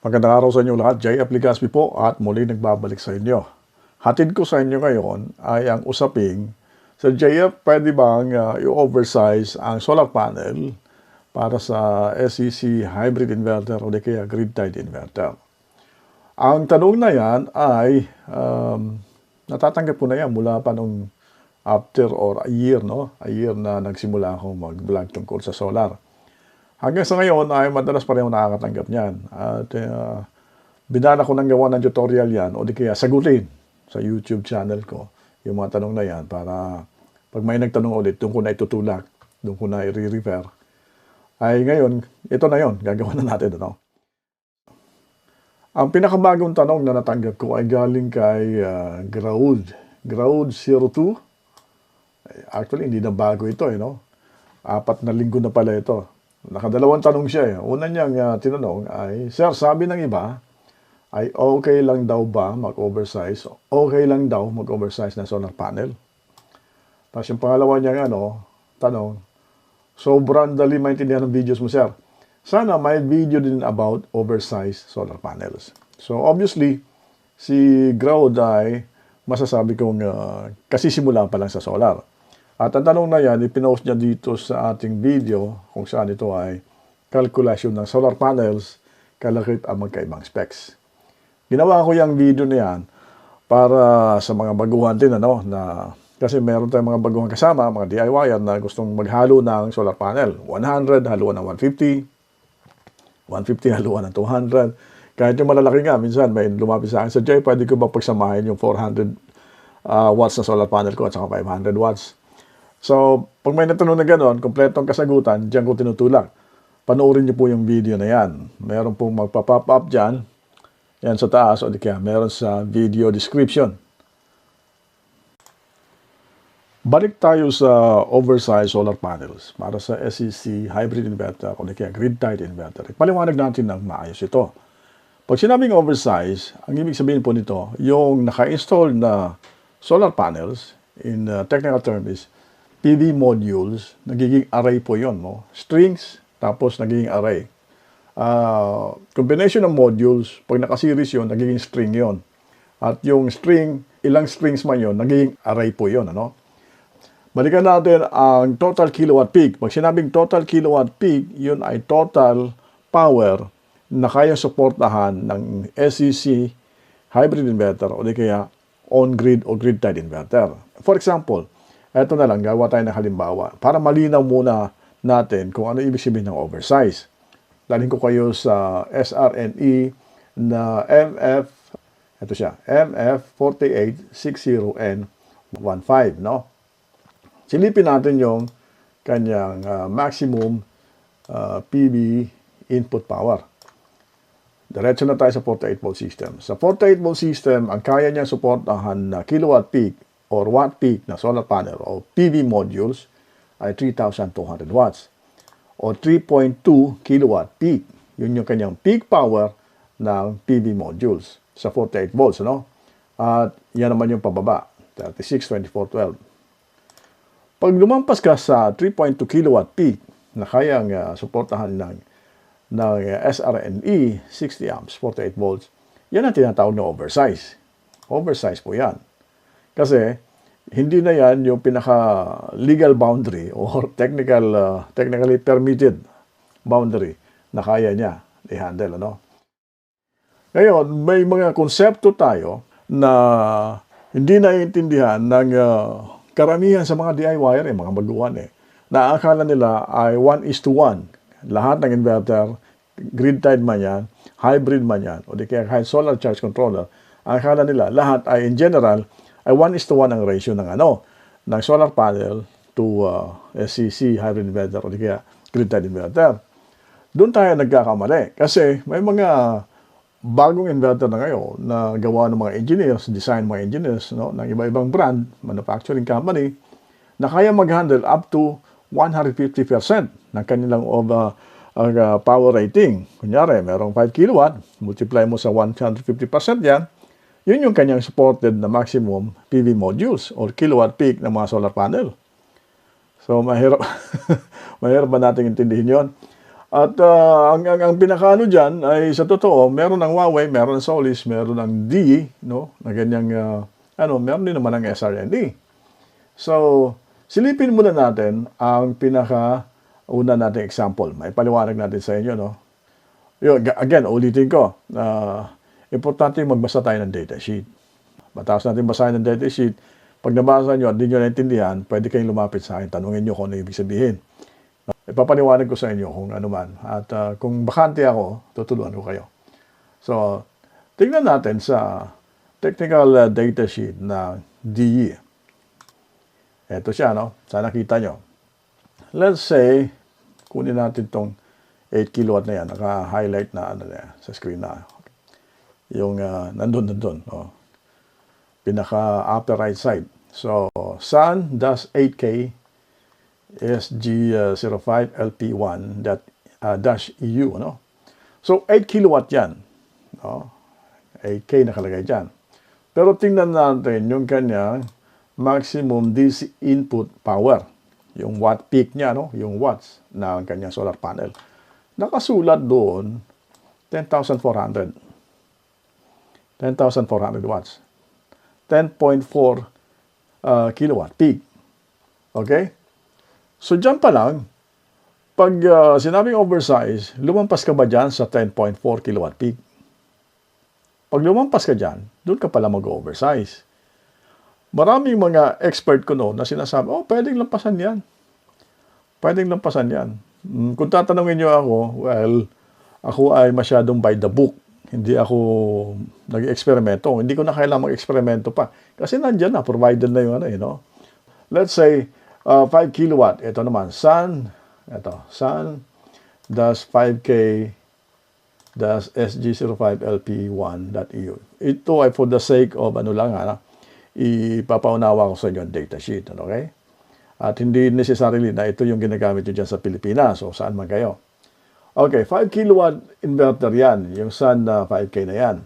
Magandang araw sa inyo lahat. Jay Apligaspi po at muli nagbabalik sa inyo. Hatid ko sa inyo ngayon ay ang usaping sa JF pwede bang uh, i-oversize ang solar panel para sa SEC hybrid inverter o di kaya grid-tied inverter. Ang tanong na yan ay um, natatanggap ko na yan mula pa nung after or a year, no? A year na nagsimula akong mag-vlog tungkol sa solar. Hanggang sa ngayon ay madalas pa rin ako nakakatanggap niyan. At uh, binala ko ng gawa ng tutorial yan o di kaya sagutin sa YouTube channel ko yung mga tanong na yan para pag may nagtanong ulit, doon ko na itutulak, doon ko na i-refer. Ay ngayon, ito na yon gagawa na natin. Ano? Ang pinakabagong tanong na natanggap ko ay galing kay uh, Graud. Graud 02. Actually, hindi na bago ito. Eh, no? Apat na linggo na pala ito. Nakadalawang tanong siya. Eh. Una niyang uh, tinanong ay, Sir, sabi ng iba, ay okay lang daw ba mag-oversize? Okay lang daw mag-oversize ng solar panel? Tapos yung pangalawa niya, ano, tanong, sobrang dali maintindihan ng videos mo, sir. Sana may video din about oversized solar panels. So, obviously, si Groud ay masasabi kong uh, kasi simula pa lang sa solar. At ang tanong na yan, ipinost niya dito sa ating video kung saan ito ay calculation ng solar panels kalakip ang magkaibang specs. Ginawa ko yung video na yan para sa mga baguhan din ano, na kasi meron tayong mga baguhan kasama, mga DIY na gustong maghalo ng solar panel. 100, haluan ng 150, 150 haluan ng 200. Kahit yung malalaki nga, minsan may lumapit sa akin sa Jay, pwede ko ba pagsamahin yung 400 uh, watts na solar panel ko at saka 500 watts. So, pag may natanong na gano'n, kompletong kasagutan, diyan ko tinutulak. Panoorin niyo po yung video na yan. Meron pong magpa-pop up dyan. Yan sa taas o di kaya meron sa video description. Balik tayo sa oversized solar panels para sa SEC hybrid inverter o di kaya grid-tied inverter. Paliwanag natin ng maayos ito. Pag sinabing oversized, ang ibig sabihin po nito, yung naka-install na solar panels, in uh, technical term is PV modules, nagiging array po yon, no? Strings, tapos nagiging array. Uh, combination ng modules, pag naka-series yon, nagiging string yon. At yung string, ilang strings man yon, nagiging array po yon, ano? Balikan natin ang total kilowatt peak. Pag sinabing total kilowatt peak, yun ay total power na kaya suportahan ng SEC hybrid inverter o di kaya on-grid o grid-tied inverter. For example, eto na lang, gawa tayo ng halimbawa. Para malinaw muna natin kung ano ibig sabihin ng oversize. Dalhin ko kayo sa SRNE na MF, ito siya, MF4860N15, no? Silipin natin yung kanyang uh, maximum uh, PV input power. Diretso na tayo sa 48 volt system. Sa 48 volt system, ang kaya niya suportahan na kilowatt peak or watt peak na solar panel o PV modules ay 3,200 watts o 3.2 kilowatt peak. Yun yung kanyang peak power ng PV modules sa 48 volts. Ano? At yan naman yung pababa, 36, 24, 12. Pag lumampas ka sa 3.2 kilowatt peak na kayang uh, suportahan ng, ng uh, SRNE 60 amps, 48 volts, yan ang tinatawag na oversize. Oversize po yan. Kasi hindi na yan yung pinaka legal boundary or technical uh, technically permitted boundary na kaya niya i-handle ano. Ngayon, may mga konsepto tayo na hindi naiintindihan ng uh, karamihan sa mga DIY eh, mga baguhan eh. Na akala nila ay 1 is to 1. Lahat ng inverter, grid-tied man yan, hybrid man yan, o di kaya kahit solar charge controller, akala nila lahat ay in general ay 1 is to 1 ang ratio ng ano, ng solar panel to uh, SCC hybrid inverter o kaya grid-tied inverter. Doon tayo nagkakamali kasi may mga bagong inverter na ngayon na gawa ng mga engineers, design mga engineers no, ng iba-ibang brand, manufacturing company, na kaya mag-handle up to 150% ng kanilang over, uh, power rating. Kunyari, merong 5 kilowatt, multiply mo sa 150% yan, yun yung kanyang supported na maximum PV modules or kilowatt peak ng mga solar panel. So, mahirap, mahirap ba natin intindihin yon? At ah, ang, ang, ang pinakaano dyan ay sa totoo, meron ng Huawei, meron ng Solis, meron ng DE, no? Na ganyang, ah, ano, meron din naman ng SRND. So, silipin muna natin ang pinaka una nating example. May paliwanag natin sa inyo, no? Yun, ga- again, ulitin ko. ah, importante yung magbasa tayo ng data sheet. Matapos natin basahin ng data sheet, pag nabasa nyo at di nyo naintindihan, pwede kayong lumapit sa akin. Tanungin nyo kung ano ibig sabihin. Ipapaliwanag ko sa inyo kung ano man. At ah, kung bakante ako, tutulungan ko kayo. So, tingnan natin sa technical ah, data sheet na DE. Ito siya, no? Sana kita nyo. Let's say, kunin natin tong 8 kilowatt na yan. Naka-highlight na ano na yan, sa screen na. Yung ah, nandun, nandun. Oh. Pinaka upper right side. So, sun does 8K SG05 LP1 that uh, dash EU no so 8 kilowatt yan no 8K nakalagay dyan pero tingnan natin yung kanyang maximum DC input power yung watt peak niya no yung watts ng kanyang solar panel nakasulat doon 10,400 10,400 watts 10.4 uh, kilowatt peak okay So dyan pa lang, pag uh, sinabing oversize, lumampas ka ba dyan sa 10.4 kilowatt peak? Pag lumampas ka dyan, doon ka pala mag-oversize. Maraming mga expert ko noon na sinasabi, oh, pwedeng lampasan yan. Pwedeng lampasan yan. Mm, Kung tatanungin nyo ako, well, ako ay masyadong by the book. Hindi ako nag-eksperimento. Hindi ko na kailangan mag-eksperimento pa. Kasi nandyan na, provided na yung ano, you know. Let's say, uh, 5 kilowatt. Ito naman, sun, ito, sun does 5K does SG05LP1.eu. Ito ay for the sake of ano lang, ano, ipapaunawa ko sa inyo ang data sheet. ano, Okay? At hindi necessarily na ito yung ginagamit nyo dyan sa Pilipinas o saan man kayo. Okay, 5 kilowatt inverter yan. Yung sun na 5K na yan.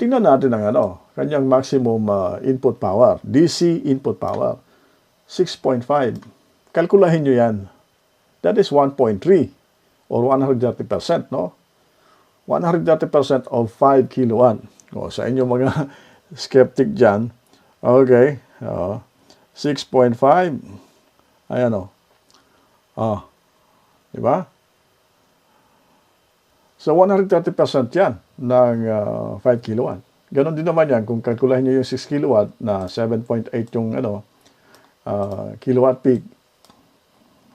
Tingnan natin ang ano, kanyang maximum uh, input power, DC input power, 6.5. Kalkulahin nyo yan. That is 1.3 or 130%, no? 130% of 5 kilowatt. O, sa inyo mga skeptic dyan, okay, o, 6.5, ayan o. Ah, di ba? So 130% yan ng uh, 5 kilowatt. Ganon din naman yan kung kalkulahin nyo yung 6 kilowatt na 7.8 yung ano, uh, kilowatt peak.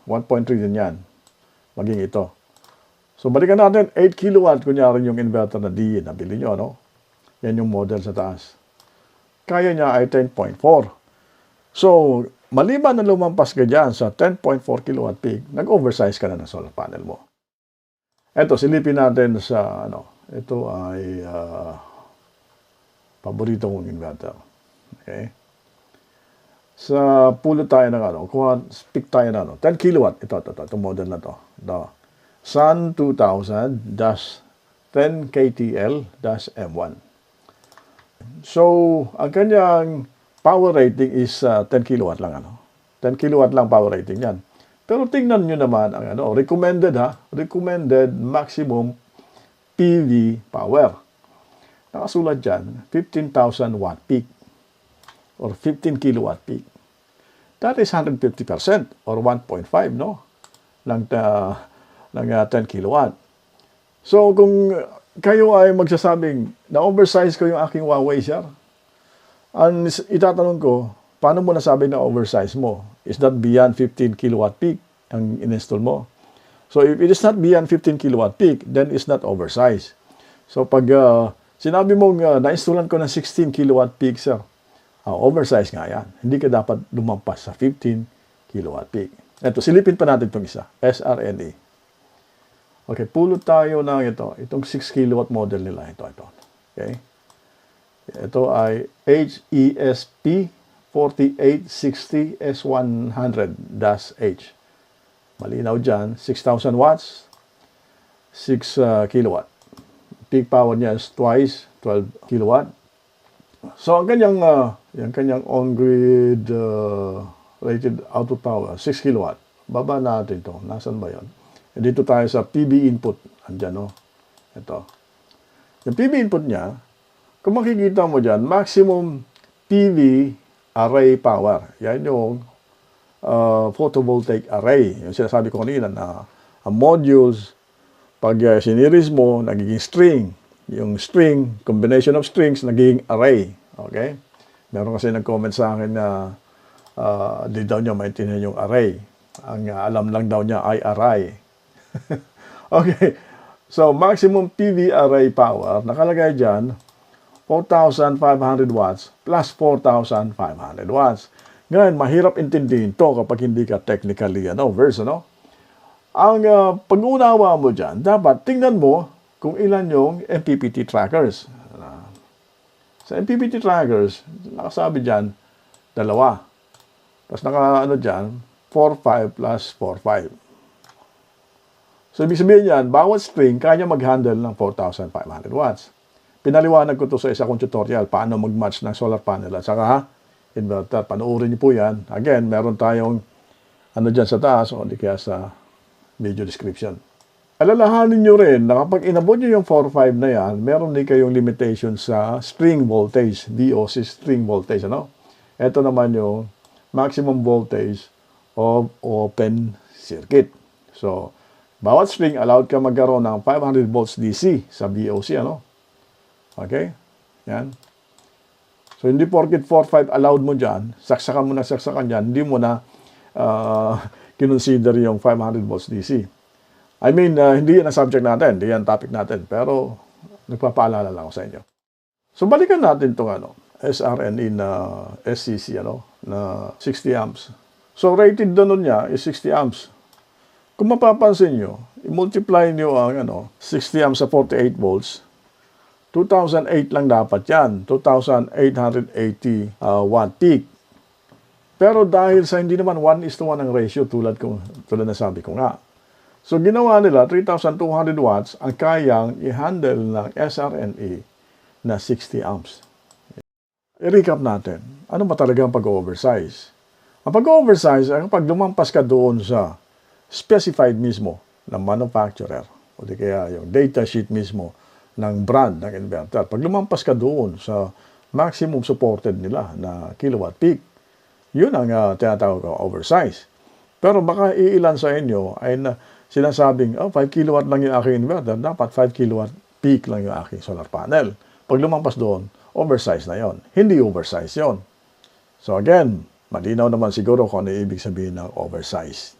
1.3 din yan. Maging ito. So balikan natin 8 kilowatt kunyari yung inverter na D nabili nyo, no? Yan yung model sa taas. Kaya niya ay 10.4. So, maliban na lumampas ka dyan sa 10.4 kilowatt peak, nag-oversize ka na ng solar panel mo. Eto, silipin natin sa ano. Ito ay ah, paborito kong inverter. Okay? Sa pulo tayo ng ano, kuha, pick tayo ng ano, 10 kilowatt. Ito, ito, ito, itong model na to. Ito. Sun 2000 dash 10 KTL dash M1. So, ang kanyang power rating is ah, 10 kilowatt lang ano. 10 kilowatt lang power rating yan. Pero tingnan nyo naman ang ano, recommended ha, recommended maximum PV power. Nakasulat dyan, 15,000 watt peak or 15 kilowatt peak. That is 150% or 1.5 no ng uh, ng uh, 10 kilowatt. So kung kayo ay magsasabing na oversize ko yung aking Huawei sir, ang itatanong ko, paano mo nasabi na oversize mo? Is that beyond 15 kilowatt peak ang in-install mo? So if it is not beyond 15 kilowatt peak, then it's not oversize. So pag uh, sinabi mong uh, na-installan ko ng 16 kilowatt peak, sir, ah, oversize nga yan. Hindi ka dapat lumampas sa 15 kilowatt peak. Ito, silipin pa natin itong isa, SRNA. Okay, pulot tayo ng ito, itong 6 kilowatt model nila. Ito, ito. Okay? Ito ay E HESP 4860S100-H. Malinaw dyan, 6,000 watts, 6 uh, kilowatt. Peak power niya is twice 12 kilowatt. So, ang kanyang, uh, yung kanyang on-grid uh, rated output power, 6 kilowatt. Baba natin to. Nasaan ba yon? Dito tayo sa PB input. Andyan, no? Ito. Yung PV input niya, kung makikita mo dyan, maximum PV array power. Yan yung uh, photovoltaic array. Yung sinasabi ko kanina na ang modules, pag uh, siniris mo, nagiging string. Yung string, combination of strings, nagiging array. Okay? Meron kasi nag-comment sa akin na uh, di daw niya maintindihan yung array. Ang uh, alam lang daw niya ay array. okay. So, maximum PV array power, nakalagay dyan, 4,500 watts plus 4,500 watts. Ngayon, mahirap intindihin to kapag hindi ka technically ano, verse, ano? Ang uh, pag-unawa mo dyan, dapat tingnan mo kung ilan yung MPPT trackers. Sa MPPT trackers, nakasabi dyan, dalawa. Tapos naka, ano dyan, 4,5 plus 4,5. So, ibig sabihin yan, bawat string kanya mag-handle ng 4,500 watts. Pinaliwanag ko to sa isa kong tutorial, paano mag-match ng solar panel at saka inverter. Panoorin niyo po yan. Again, meron tayong ano dyan sa taas o di kaya sa video description. Alalahanin nyo rin na kapag inabot nyo yung 4.5 na yan, meron din kayong limitation sa string voltage, VOC string voltage. Ano? Ito naman yung maximum voltage of open circuit. So, bawat string allowed ka magkaroon ng 500 volts DC sa VOC. Ano? Okay? Yan. So, hindi porket 4.5 allowed mo dyan, saksakan mo na saksakan dyan, hindi mo na uh, kinonsider yung 500 volts DC. I mean, uh, hindi yan ang subject natin, hindi yan topic natin, pero nagpapaalala lang ako sa inyo. So, balikan natin itong ano, SRNE na SCC, ano, na 60 amps. So, rated doon nun niya is 60 amps. Kung mapapansin nyo, i-multiply nyo ang ano, 60 amps sa 48 volts, 2008 lang dapat yan. 2,880 uh, watt peak. Pero dahil sa hindi naman 1 is to 1 ang ratio tulad, ko, tulad na sabi ko nga. So ginawa nila 3,200 watts ang kayang i-handle ng SRNA na 60 amps. I-recap natin. Ano ba talaga ang pag-oversize? Ang pag-oversize ay kapag lumampas ka doon sa specified mismo ng manufacturer o di kaya yung data sheet mismo ng brand ng inverter. Pag lumampas ka doon sa maximum supported nila na kilowatt peak, yun ang uh, tinatawag ko oversize. Pero baka iilan sa inyo ay na, sinasabing, oh, 5 kilowatt lang yung aking inverter, dapat 5 kilowatt peak lang yung aking solar panel. Pag lumampas doon, oversize na yon. Hindi oversize yon. So again, malinaw naman siguro kung ano ibig sabihin ng oversize.